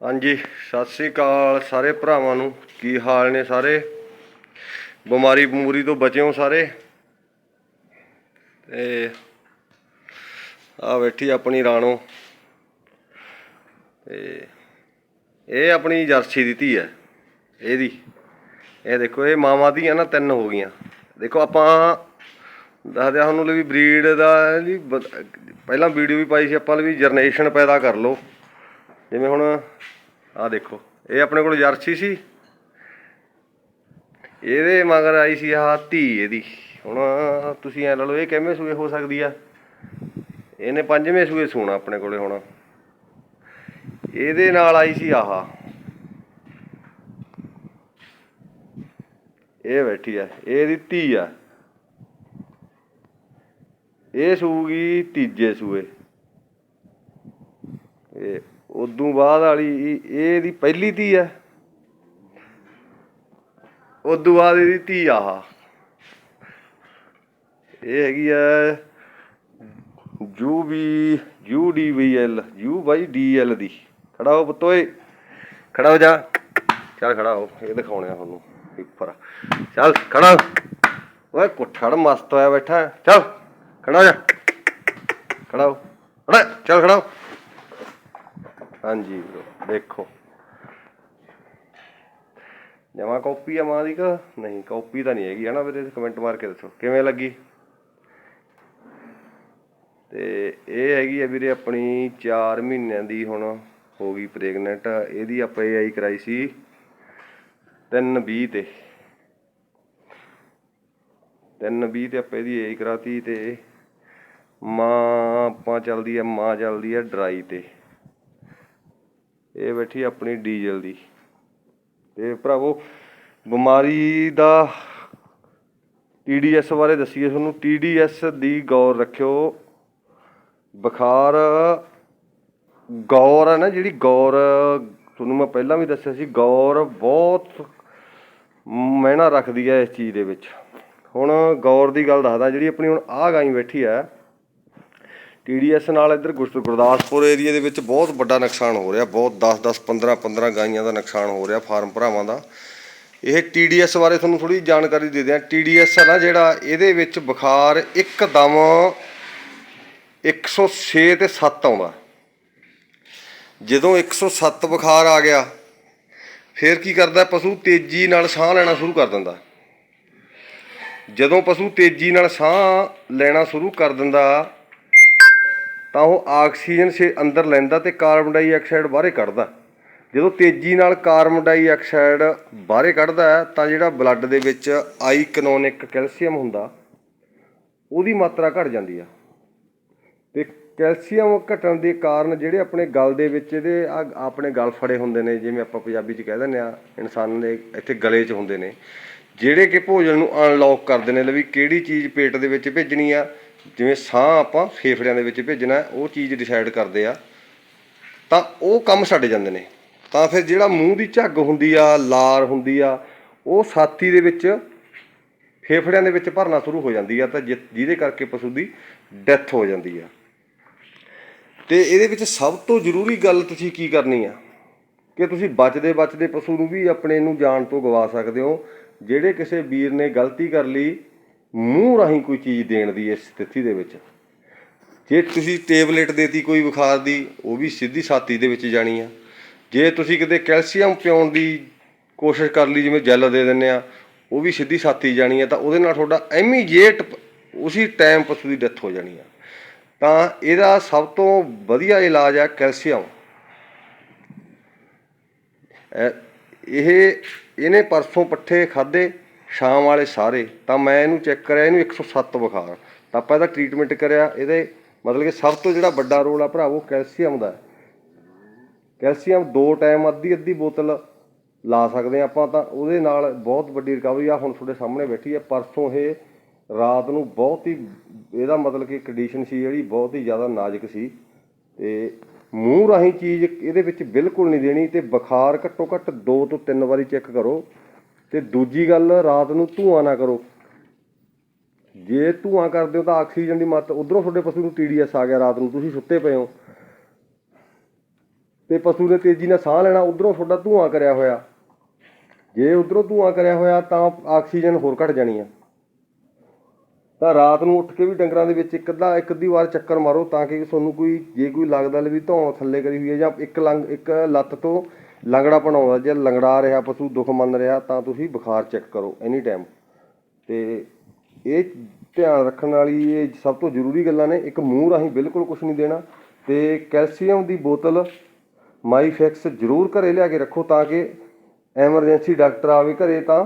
ਹਾਂਜੀ, ਸਤਿ ਸ੍ਰੀ ਅਕਾਲ ਸਾਰੇ ਭਰਾਵਾਂ ਨੂੰ। ਕੀ ਹਾਲ ਨੇ ਸਾਰੇ? ਬਿਮਾਰੀ ਬਮੂਰੀ ਤੋਂ ਬਚਿਓ ਸਾਰੇ? ਤੇ ਆ ਬੈਠੀ ਆਪਣੀ ਰਾਣੋ। ਤੇ ਇਹ ਆਪਣੀ ਜਰਸੀ ਦੀ ਧੀ ਹੈ, ਇਹਦੀ। ਇਹ ਦੇਖੋ, ਇਹ ਮਾਵਾਂ ਦੀਆਂ ਨਾ ਤਿੰਨ ਹੋ ਗਈਆਂ। ਦੇਖੋ, ਆਪਾਂ ਦੱਸਦੇ ਹਾਂ ਤੁਹਾਨੂੰ ਵੀ ਬਰੀਡ ਦਾ ਜੀ ਪਹਿਲਾਂ ਵੀਡੀਓ ਵੀ ਪਾਈ ਸੀ, ਆਪਾਂ ਲਈ ਵੀ ਜਨਰੇਸ਼ਨ ਪੈਦਾ ਕਰ ਲਓ। ਜਿਵੇਂ ਹੁਣ ਆਹ ਦੇਖੋ, ਇਹ ਆਪਣੇ ਕੋਲ ਜਰਸੀ ਸੀ। ਇਹਦੇ ਮਗਰ ਆਈ ਸੀ ਆਹ ਧੀ ਇਹਦੀ। ਹੁਣ ਤੁਸੀਂ ਐ ਲਾ ਲਓ, ਇਹ ਕਿਵੇਂ ਸੂਏ ਹੋ ਸਕਦੀ ਆ? ਇਹਨੇ ਪੰਜਵੇਂ ਸੂਏ ਸੂਣਾ ਆਪਣੇ ਕੋਲੇ ਹੁਣ। ਇਹਦੇ ਨਾਲ ਆਈ ਸੀ ਆਹ। ਇਹ ਬੈਠੀ ਆ, ਇਹਦੀ ਧੀ ਆ। ਇਹ ਸੂਗੀ ਤੀਜੇ ਸੂਏ। ਇਹ ਉਦੋਂ ਬਾਅਦ ਵਾਲੀ ਇਹ- ਇਹਦੀ ਪਹਿਲੀ ਧੀ ਹੈ ਉਦੋਂ ਬਾਅਦ ਇਹਦੀ ਧੀ ਆਹ। ਇਹ ਹੈਗੀ ਹੈ U V, U D V L, U by D L ਦੀ। ਖੜਾ ਹੋ ਪੁੱਤੋਏ ਖੜਾ ਹੋ ਜਾ। ਚੱਲ ਖੜਾ ਹੋ, ਇਹ ਦਿਖਾਉਣੇ ਆ ਤੁਹਾਨੂੰ ਉੱਪਰ ਚੱਲ ਖੜਾ। ਹੋ। ਓਏ, ਕੁੱਠੜ ਮਸਤ ਹੋਇਆ ਬੈਠਾ। ਚੱਲ, ਖੜਾ ਹੋ ਜਾ। ਖੜਾ ਹੋ। ਖੜਾ, ਚੱਲ ਖੜਾ ਹੋ। ਹਾਂਜੀ ਵੀਰੋ, ਦੇਖੋ। ਜਮਾ ਕਾਪੀ ਆ ਮਾਂ ਦੀ ਕਾ ਨਹੀਂ ਕਾਪੀ ਤਾਂ ਨਹੀਂ ਹੈਗੀ ਹਨਾ ਵੀਰੇ? ਕਮੈਂਟ ਮਾਰ ਕੇ ਦੱਸੋ ਕਿਵੇਂ ਲੱਗੀ? ਤੇ ਇਹ ਹੈਗੀ ਆ ਵੀਰੇ ਆਪਣੀ 4 ਮਹੀਨਿਆਂ ਦੀ ਹੁਣ ਹੋ ਗਈ ਪ੍ਰੈਗਨੈਂਟ ਇਹਦੀ ਆਪਾਂ ਆਈ ਕਰਾਈ ਸੀ 320 ਤੇ। 320 ਤੇ ਆਪਾਂ ਇਹਦੀ ਆਈ ਕਰਾਤੀ ਤੇ ਮਾਂ ਆਪਾਂ ਚੱਲਦੀ ਆ ਮਾਂ ਚੱਲਦੀ ਆ ਡਰਾਈ ਤੇ। ਇਹ ਬੈਠੀ ਆਪਣੀ ਡੀਜ਼ਲ ਦੀ। ਤੇ ਭਰਾਵੋ, ਬਿਮਾਰੀ ਦਾ ਟੀਡੀਐਸ ਬਾਰੇ ਦੱਸੀਏ, ਤੁਹਾਨੂੰ ਟੀਡੀਐਸ ਦੀ ਗੌਰ ਰੱਖਿਓ। ਬੁਖਾਰ, ਗੌਰ ਹੈ ਨਾ, ਜਿਹੜੀ ਗੌਰ, ਤੁਹਾਨੂੰ ਮੈਂ ਪਹਿਲਾਂ ਵੀ ਦੱਸਿਆ ਸੀ, ਗੌਰ ਬਹੁਤ ਮਹਿਣਾ ਰੱਖਦੀ ਹੈ ਇਸ ਚੀਜ਼ ਦੇ ਵਿੱਚ। ਹੁਣ ਗੌਰ ਦੀ ਗੱਲ ਦੱਸਦਾ, ਜਿਹੜੀ ਆਪਣੀ ਹੁਣ ਆਹ ਗਾਈ ਬੈਠੀ ਹੈ ਟੀਡੀਐਸ ਨਾਲ ਇੱਧਰ ਗੁਸ ਗੁਰਦਾਸਪੁਰ ਏਰੀਆ ਦੇ ਵਿੱਚ ਬਹੁਤ ਵੱਡਾ ਨੁਕਸਾਨ ਹੋ ਰਿਹਾ, ਬਹੁਤ 10 10 15 15 ਗਾਈਆਂ ਦਾ ਨੁਕਸਾਨ ਹੋ ਰਿਹਾ ਫਾਰਮ ਭਰਾਵਾਂ ਦਾ। ਇਹ ਟੀਡੀਐਸ ਬਾਰੇ ਤੁਹਾਨੂੰ ਥੋੜੀ ਜਾਣਕਾਰੀ ਦੇ ਦਿਆਂ। ਟੀਡੀਐਸ ਆ ਨਾ ਜਿਹੜਾ ਇਹਦੇ ਵਿੱਚ ਬੁਖਾਰ ਇੱਕਦਮ 106 ਤੇ 7 ਆਉਂਦਾ। ਜਦੋਂ 107 ਬੁਖਾਰ ਆ ਗਿਆ, ਫਿਰ ਕੀ ਕਰਦਾ ਪਸ਼ੂ ਤੇਜ਼ੀ ਨਾਲ ਸਾਹ ਲੈਣਾ ਸ਼ੁਰੂ ਕਰ ਦਿੰਦਾ। ਜਦੋਂ ਪਸ਼ੂ ਤੇਜ਼ੀ ਨਾਲ ਸਾਹ ਲੈਣਾ ਸ਼ੁਰੂ ਕਰ ਦਿੰਦਾ ਤਾਂ ਉਹ ਆਕਸੀਜਨ ਸੇ ਅੰਦਰ ਲੈਂਦਾ ਤੇ ਕਾਰਬਨ ਡਾਈਆਕਸਾਈਡ ਬਾਹਰੇ ਕੱਢਦਾ। ਜਦੋਂ ਤੇਜ਼ੀ ਨਾਲ ਕਾਰਬਨ ਡਾਈਆਕਸਾਈਡ ਬਾਹਰੇ ਕੱਢਦਾ ਤਾਂ ਜਿਹੜਾ ਬਲੱਡ ਦੇ ਵਿੱਚ ਆਈਕਨੋਨਿਕ ਕੈਲਸ਼ੀਅਮ ਹੁੰਦਾ, ਉਹਦੀ ਮਾਤਰਾ ਘਟ ਜਾਂਦੀ ਆ। ਤੇ ਕੈਲਸ਼ੀਅਮ ਘਟਣ ਦੇ ਕਾਰਨ ਜਿਹੜੇ ਆਪਣੇ ਗਲ ਦੇ ਵਿੱਚ ਇਹਦੇ ਆਹ ਆਪਣੇ ਗਲ ਫੜੇ ਹੁੰਦੇ ਨੇ, ਜਿਵੇਂ ਆਪਾਂ ਪੰਜਾਬੀ 'ਚ ਕਹਿ ਦਿੰਦੇ ਆ, ਇਨਸਾਨ ਦੇ ਇੱਥੇ ਗਲੇ 'ਚ ਹੁੰਦੇ ਨੇ, ਜਿਹੜੇ ਕਿ ਭੋਜਨ ਨੂੰ ਅਨਲੌਕ ਕਰਦੇ ਨੇ ਲੈ ਕਿਹੜੀ ਚੀਜ਼ ਪੇਟ ਦੇ ਵਿੱਚ ਭੇਜਣੀ ਆ ਜਿਵੇਂ ਸਾਹ ਆਪਾਂ ਫੇਫੜਿਆਂ ਦੇ ਵਿੱਚ ਭੇਜਣਾ, ਉਹ ਚੀਜ਼ ਡਿਸਾਈਡ ਕਰਦੇ ਆ, ਤਾਂ ਉਹ ਕੰਮ ਛੱਡ ਜਾਂਦੇ ਨੇ। ਤਾਂ ਫਿਰ ਜਿਹੜਾ ਮੂੰਹ ਦੀ ਝੱਗ ਹੁੰਦੀ ਆ, ਲਾਰ ਹੁੰਦੀ ਆ, ਉਹ ਸਾਥੀ ਦੇ ਵਿੱਚ ਫੇਫੜਿਆਂ ਦੇ ਵਿੱਚ ਭਰਨਾ ਸ਼ੁਰੂ ਹੋ ਜਾਂਦੀ ਆ, ਤਾਂ ਜਿ- ਜਿਹਦੇ ਕਰਕੇ ਪਸ਼ੂ ਦੀ ਡੈਥ ਹੋ ਜਾਂਦੀ ਆ। ਤੇ ਇਹਦੇ ਵਿੱਚ ਸਭ ਤੋਂ ਜ਼ਰੂਰੀ ਗੱਲ ਤੁਸੀਂ ਕੀ ਕਰਨੀ ਆ? ਕਿ ਤੁਸੀਂ ਬਚਦੇ ਬਚਦੇ ਪਸ਼ੂ ਨੂੰ ਵੀ ਆਪਣੇ ਨੂੰ ਜਾਣ ਤੋਂ ਗਵਾ ਸਕਦੇ ਹੋ। ਜਿਹੜੇ ਕਿਸੇ ਵੀਰ ਨੇ ਗਲਤੀ ਕਰ ਲਈ ਮੂੰਹ ਰਾਹੀਂ ਕੋਈ ਚੀਜ਼ ਦੇਣ ਦੀ ਇਸ ਸਥਿਤੀ ਦੇ ਵਿੱਚ। ਜੇ ਤੁਸੀਂ ਟੇਬਲੇਟ ਦੇਤੀ ਕੋਈ ਬੁਖਾਰ ਦੀ, ਉਹ ਵੀ ਸਿੱਧੀ ਛਾਤੀ ਦੇ ਵਿੱਚ ਜਾਣੀ ਆ। ਜੇ ਤੁਸੀਂ ਕਿਤੇ ਕੈਲਸ਼ੀਅਮ ਪਿਉਣ ਦੀ ਕੋਸ਼ਿਸ਼ ਕਰ ਲਈ, ਜਿਵੇਂ ਜੈਲ ਦੇ ਦਿੰਦੇ ਆ, ਉਹ ਵੀ ਸਿੱਧੀ ਛਾਤੀ ਜਾਣੀ ਆ, ਤਾਂ ਉਹਦੇ ਨਾਲ ਤੁਹਾਡਾ ਇਮੀਡੀਏਟ ਉਸੇ ਟਾਈਮ ਪਸ਼ੂ ਦੀ ਡੈਥ ਹੋ ਜਾਣੀ ਆ। ਤਾਂ ਇਹਦਾ ਸਭ ਤੋਂ ਵਧੀਆ ਇਲਾਜ ਆ ਕੈਲਸ਼ੀਅਮ। ਇਹ- ਇਹਨੇ ਪਰਸੋਂ ਪੱਠੇ ਖਾਦੇ ਸ਼ਾਮ ਵਾਲੇ ਸਾਰੇ, ਤਾਂ ਮੈਂ ਇਹਨੂੰ ਚੈੱਕ ਕਰਿਆ, ਇਹਨੂੰ 107 ਬੁਖਾਰ ਤਾਂ ਆਪਾਂ ਇਹਦਾ ਟ੍ਰੀਟਮੈਂਟ ਕਰਿਆ, ਇਹਦੇ ਮਤਲਬ ਕਿ ਸਭ ਤੋਂ ਜਿਹੜਾ ਵੱਡਾ ਰੋਲ ਆ ਭਰਾਵੋ ਕੈਲਸ਼ੀਅਮ ਦਾ ਕੈਲਸ਼ੀਅਮ ਦੋ ਟਾਈਮ ਅੱਧੀ ਅੱਧੀ ਬੋਤਲ ਲਾ ਸਕਦੇ ਆ ਆਪਾਂ ਤਾਂ, ਉਹਦੇ ਨਾਲ ਬਹੁਤ ਵੱਡੀ ਰਿਕਵਰੀ ਆ। ਹੁਣ ਤੁਹਾਡੇ ਸਾਹਮਣੇ ਬੈਠੀ ਆ, ਪਰਸੋਂ ਇਹ ਰਾਤ ਨੂੰ ਬਹੁਤ ਹੀ, ਇਹਦਾ ਮਤਲਬ ਕਿ ਕੰਡੀਸ਼ਨ ਸੀ ਜਿਹੜੀ, ਬਹੁਤ ਹੀ ਜ਼ਿਆਦਾ ਨਾਜ਼ੁਕ ਸੀ। ਤੇ ਮੂੰਹ ਰਾਹੀਂ ਚੀਜ਼ ਇਹਦੇ ਵਿੱਚ ਬਿਲਕੁਲ ਨਹੀਂ ਦੇਣੀ, ਤੇ ਬੁਖਾਰ ਘੱਟੋ ਘੱਟ 2 ਤੋਂ 3 ਵਾਰੀ ਚੈੱਕ ਕਰੋ। ਤੇ ਦੂਜੀ ਗੱਲ, ਰਾਤ ਨੂੰ ਧੂਆਂ ਨਾ ਕਰੋ। ਜੇ ਧੂਆਂ ਕਰਦੇ ਹੋ ਤਾਂ ਆਕਸੀਜਨ ਦੀ ਮਾਤਰਾ, ਉਧਰੋਂ ਤੁਹਾਡੇ ਪਸ਼ੂ ਨੂੰ ਟੀਡੀਐਸ ਆ ਗਿਆ ਰਾਤ ਨੂੰ, ਤੁਸੀਂ ਸੁੱਤੇ ਪਏ ਹੋ। ਤੇ ਪਸ਼ੂ ਨੇ ਤੇਜ਼ੀ ਨਾਲ ਸਾਹ ਲੈਣਾ, ਉਧਰੋਂ ਤੁਹਾਡਾ ਧੂਆਂ ਕਰਿਆ ਹੋਇਆ। ਜੇ ਉਧਰੋਂ ਧੂਆਂ ਕਰਿਆ ਹੋਇਆ ਤਾਂ ਆਕਸੀਜਨ ਹੋਰ ਘਟ ਜਾਣੀ ਆ। ਤਾਂ ਰਾਤ ਨੂੰ ਉੱਠ ਕੇ ਵੀ ਡੰਗਰਾਂ ਦੇ ਵਿੱਚ ਇੱਕ ਅੱਧਾ, ਇੱਕ ਅੱਧੀ ਵਾਰ ਚੱਕਰ ਮਾਰੋ ਤਾਂ ਕਿ ਤੁਹਾਨੂੰ ਕੋਈ, ਜੇ ਕੋਈ ਲੱਗਦਾ ਲੈ ਵੀ ਧੌਣ ਥੱਲੇ ਕਰੀ ਹੋਈ ਹੈ ਜਾਂ ਇੱਕ ਲੰਗ ਇੱਕ ਲੱਤ ਤੋਂ ਲੰਗੜਾ ਆਉਂਦਾ ਜੇ ਲੰਗੜਾ ਰਿਹਾ, ਪਸ਼ੂ ਦੁੱਖ ਮੰਨ ਰਿਹਾ, ਤਾਂ ਤੁਸੀਂ ਬੁਖਾਰ ਚੈੱਕ ਕਰੋ ਐਨੀ ਟਾਈਮ ਤੇ ਇਹ ਧਿਆਨ ਰੱਖਣ ਵਾਲੀ ਇਹ ਸਭ ਤੋਂ ਜ਼ਰੂਰੀ ਗੱਲਾਂ ਨੇ। ਇੱਕ ਮੂੰਹ ਰਾਹੀਂ ਬਿਲਕੁਲ ਕੁਝ ਨਹੀਂ ਦੇਣਾ। ਤੇ ਕੈਲਸ਼ੀਅਮ ਦੀ ਬੋਤਲ ਮਾਈਫੈਕਸ ਜ਼ਰੂਰ ਘਰੇ ਲਿਆ ਕੇ ਰੱਖੋ ਤਾਂ ਕਿ ਐਮਰਜੈਂਸੀ ਡਾਕਟਰ ਆਵੇ ਘਰੇ ਤਾਂ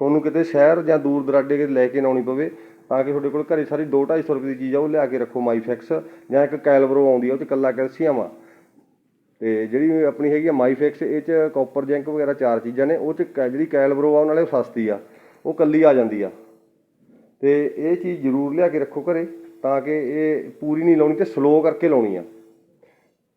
ਤੁਹਾਨੂੰ ਕਿਤੇ ਸ਼ਹਿਰ ਜਾਂ ਦੂਰ ਦਰਾਡੇ ਕਿਤੇ ਲੈ ਕੇ ਨਾ ਆਉਣੀ ਪਵੇ। ਤਾਂ ਕਿ ਤੁਹਾਡੇ ਕੋਲ ਘਰੇ ਸਾਰੀ 2-250 ਰੁਪਏ ਦੀ ਚੀਜ਼ ਆ, ਉਹ ਲਿਆ ਕੇ ਰੱਖੋ ਮਾਈਫੈਕਸ। ਜਾਂ ਇੱਕ ਕੈਲਵਰੋ ਆਉਂਦੀ ਆ, ਉਹ 'ਚ ਇਕੱਲਾ ਕੈਲਸ਼ੀਅਮ ਆ। ਤੇ ਜਿਹੜੀ ਆਪਣੀ ਹੈਗੀ ਆ ਮਾਈਫਿਕਸ ਇਹ ਚ ਕਾਪਰ ਜ਼ਿੰਕ ਵਗੈਰਾ ਚਾਰ ਚੀਜ਼ਾਂ ਨੇ ਉਹ ਚ ਕੈ- ਜਿਹੜੀ ਕੈਲਬਰੋ ਆ ਉਹਨਾਂ ਨਾਲੇ ਸਸਤੀ ਆ ਉਹ ਕੱਲੀ ਆ ਜਾਂਦੀ ਆ। ਤੇ ਇਹ ਚੀਜ਼ ਜ਼ਰੂਰ ਲਿਆ ਕੇ ਰੱਖੋ ਘਰੇ ਤਾਂ ਕਿ ਇਹ ਪੂਰੀ ਨਹੀਂ ਲਾਉਣੀ ਤੇ ਸਲੋ ਕਰਕੇ ਲਾਉਣੀ ਆ।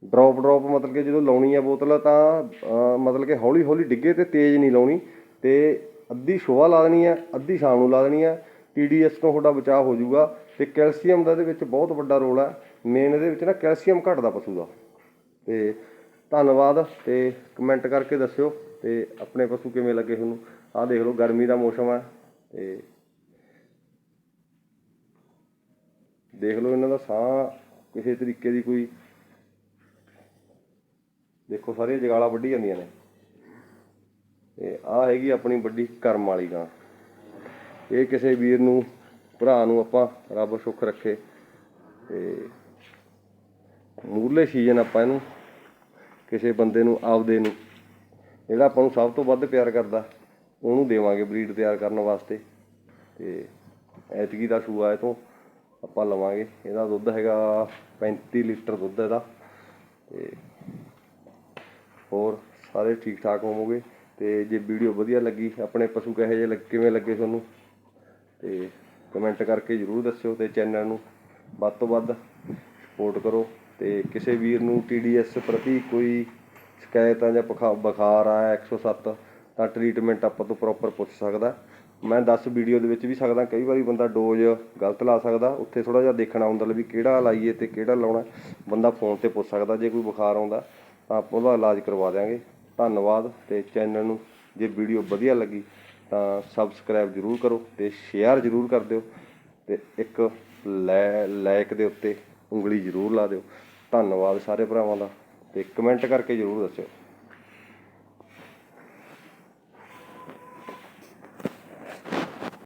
ਡ੍ਰੌਪ ਡ੍ਰੌਪ ਮਤਲਬ ਕਿ ਜਦੋਂ ਲਾਉਣੀ ਆ ਬੋਤਲ ਤਾਂ ਅਹ, ਮਤਲਬ ਕਿ ਹੌਲੀ ਹੌਲੀ ਡਿੱਗੇ ਤੇ ਤੇਜ਼ ਨਹੀਂ ਲਾਉਣੀ। ਤੇ ਅੱਧੀ ਸੁਬਾਹ ਲਾ ਦੇਣੀ ਆ ਅੱਧੀ ਸ਼ਾਮ ਨੂੰ ਲਾ ਦੇਣੀ ਆ ਟੀਡੀਐਸ ਤੋਂ ਤੁਹਾਡਾ ਬਚਾਅ ਹੋ ਜਾਊਗਾ। ਤੇ ਕੈਲਸ਼ੀਅਮ ਦਾ ਇਹਦੇ ਵਿੱਚ ਬਹੁਤ ਵੱਡਾ ਰੋਲ ਆ। ਮੇਨ ਇਹਦੇ ਵਿੱਚ ਨਾ ਕੈਲਸ਼ੀਅਮ ਘਟਦਾ ਪਸ਼ੂ ਦਾ। ਤੇ ਧੰਨਵਾਦ। ਤੇ ਕਮੈਂਟ ਕਰਕੇ ਦੱਸਿਓ ਤੇ ਆਪਣੇ ਪਸ਼ੂ ਕਿਵੇਂ ਲੱਗੇ ਤੁਹਾਨੂੰ ਆਹ ਦੇਖ ਲਓ, ਗਰਮੀ ਦਾ ਮੌਸਮ ਹੈ ਤੇ ਦੇਖ ਲਓ ਇਹਨਾਂ ਦਾ ਸਾਹ ਕਿਸੇ ਤਰੀਕੇ ਦੀ ਕੋਈ ਦੇਖੋ, ਸਾਰੀਆਂ ਜਗਾਲਾ ਵੱਢੀ ਜਾਂਦੀਆਂ ਨੇ। ਤੇ ਆਹ ਹੈਗੀ ਆਪਣੀ ਵੱਡੀ ਕਰਮ ਵਾਲੀ ਗਾਂ। ਇਹ ਕਿਸੇ ਵੀਰ ਨੂੰ, ਭਰਾ ਨੂੰ ਆਪਾਂ ਰੱਬ ਸੁੱਖ ਰੱਖੇ ਤੇ ਮੂਰਲੇ ਸੀਜ਼ਨ ਆਪਾਂ ਇਹਨੂੰ ਕਿਸੇ ਬੰਦੇ ਨੂੰ ਆਪਦੇ ਨੂੰ, ਜਿਹੜਾ ਆਪਾਂ ਨੂੰ ਸਭ ਤੋਂ ਵੱਧ ਪਿਆਰ ਕਰਦਾ, ਉਹਨੂੰ ਦੇਵਾਂਗੇ ਬਰੀਡ ਤਿਆਰ ਕਰਨ ਵਾਸਤੇ। ਤੇ ਐਤਕੀ ਦਾ ਸੂਆ ਇਹ ਤੋਂ ਆਪਾਂ ਲਵਾਂਗੇ। ਇਹਦਾ ਦੁੱਧ ਹੈਗਾ 35 ਲੀਟਰ ਦੁੱਧ ਇਹਦਾ। ਤੇ ਹੋਰ ਸਾਰੇ ਠੀਕ ਠਾਕ ਹੋਵੋਗੇ। ਤੇ ਜੇ ਵੀਡੀਓ ਵਧੀਆ ਲੱਗੀ, ਆਪਣੇ ਪਸ਼ੂ ਕਹੇ ਜੇ ਲੱਗ- ਕਿਵੇਂ ਲੱਗੇ ਤੁਹਾਨੂੰ, ਤੇ ਕਮੈਂਟ ਕਰਕੇ ਜਰੂਰ ਦੱਸਿਓ ਤੇ ਚੈਨਲ ਨੂੰ ਵੱਧ ਤੋਂ ਵੱਧ ਸਪੋਰਟ ਕਰੋ। ਅਤੇ ਕਿਸੇ ਵੀਰ ਨੂੰ ਟੀ ਡੀ TDS ਪ੍ਰਤੀ ਕੋਈ ਸ਼ਿਕਾਇਤ ਆ ਜਾਂ ਬੁਖਾ- ਬੁਖਾਰ ਆ 107 ਤਾਂ ਟਰੀਟਮੈਂਟ ਆਪਾਂ ਤੋਂ ਪ੍ਰੋਪਰ ਪੁੱਛ ਸਕਦਾ। ਮੈਂ 10 ਵੀਡੀਓ ਦੇ ਵਿੱਚ ਵੀ ਸਕਦਾ, ਕਈ ਵਾਰੀ ਬੰਦਾ ਡੋਜ਼ ਗਲਤ ਲਾ ਸਕਦਾ, ਉੱਥੇ ਥੋੜ੍ਹਾ ਜਿਹਾ ਦੇਖਣਾ ਹੁੰਦਾ ਲੈ ਵੀ ਕਿਹੜਾ ਲਾਈਏ ਅਤੇ ਕਿਹੜਾ ਲਾਉਣਾ, ਬੰਦਾ ਫੋਨ ਤੇ ਪੁੱਛ ਸਕਦਾ, ਜੇ ਕੋਈ ਬੁਖਾਰ ਆਉਂਦਾ, ਤਾਂ ਆਪਾਂ ਉਹਦਾ ਇਲਾਜ ਕਰਵਾ ਦਿਆਂਗੇ। ਧੰਨਵਾਦ ਅਤੇ ਚੈਨਲ ਨੂੰ ਜੇ ਵੀਡੀਓ ਵਧੀਆ ਲੱਗੀ, ਤਾਂ ਸਬਸਕ੍ਰਾਈਬ ਜਰੂਰ ਕਰੋ ਅਤੇ ਸ਼ੇਅਰ ਜਰੂਰ ਕਰ ਦਿਓ ਅਤੇ ਇੱਕ ਲੈ ਲਾਇਕ ਦੇ ਉੱਤੇ ਉਂਗਲੀ ਜਰੂਰ ਲਾ ਦਿਓ। ਧੰਨਵਾਦ ਸਾਰੇ ਭਰਾਵਾਂ ਦਾ। ਅਤੇ ਕਮੈਂਟ ਕਰਕੇ ਜਰੂਰ ਦੱਸਿਓ।